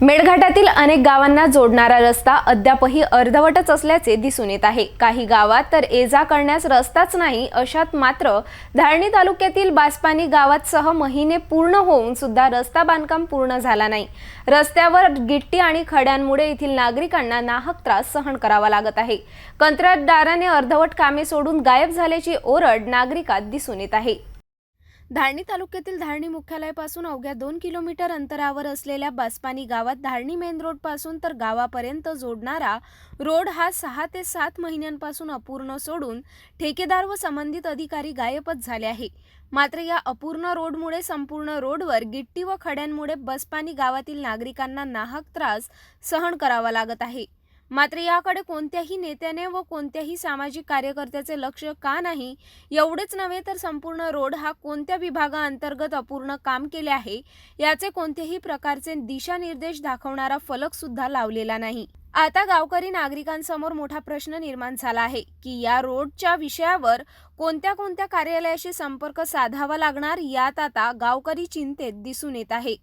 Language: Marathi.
मेळघाटातील अनेक गावांना जोडणारा रस्ता अद्यापही अर्धवटच असल्याचे दिसून येत आहे. काही गावात तर ये जा करण्यास रस्ताच नाही अशात मात्र धारणी तालुक्यातील बासपानी गावात सह महिने पूर्ण होऊन सुद्धा रस्ता बांधकाम पूर्ण झाला नाही. रस्त्यावर गिट्टी आणि खड्यांमुळे येथील नागरिकांना नाहक त्रास सहन करावा लागत आहे. कंत्राटदाराने अर्धवट कामे सोडून गायब झाल्याची ओरड नागरिकात दिसून येत आहे. धारणी तालुक्यातील धारणी मुख्यालयापासून अवघ्या दोन किलोमीटर अंतरावर असलेल्या बासपानी गावात धारणी मेन रोडपासून तर गावापर्यंत जोडणारा रोड हा सहा ते सात महिन्यांपासून अपूर्ण सोडून ठेकेदार व संबंधित अधिकारी गायबच झाले आहे. मात्र या अपूर्ण रोडमुळे संपूर्ण रोडवर गिट्टी व खड्यांमुळे बसपानी गावातील नागरिकांना नाहक त्रास सहन करावा लागत आहे. मात्र याकडे कोणत्याही नेत्याने व कोणत्याही सामाजिक कार्यकर्त्याचे लक्ष का नाही एवढेच नव्हे तर संपूर्ण रोड हा कोणत्या विभागाअंतर्गत अपूर्ण काम केले आहे याचे कोणत्याही प्रकारचे दिशानिर्देश दाखवणारा फलक सुद्धा लावलेला नाही. आता गावकरी नागरिकांसमोर मोठा प्रश्न निर्माण झाला आहे की या रोडच्या विषयावर कोणत्या कोणत्या कार्यालयाशी संपर्क साधावा लागणार यात आता गावकरी चिंतेत दिसून येत आहे.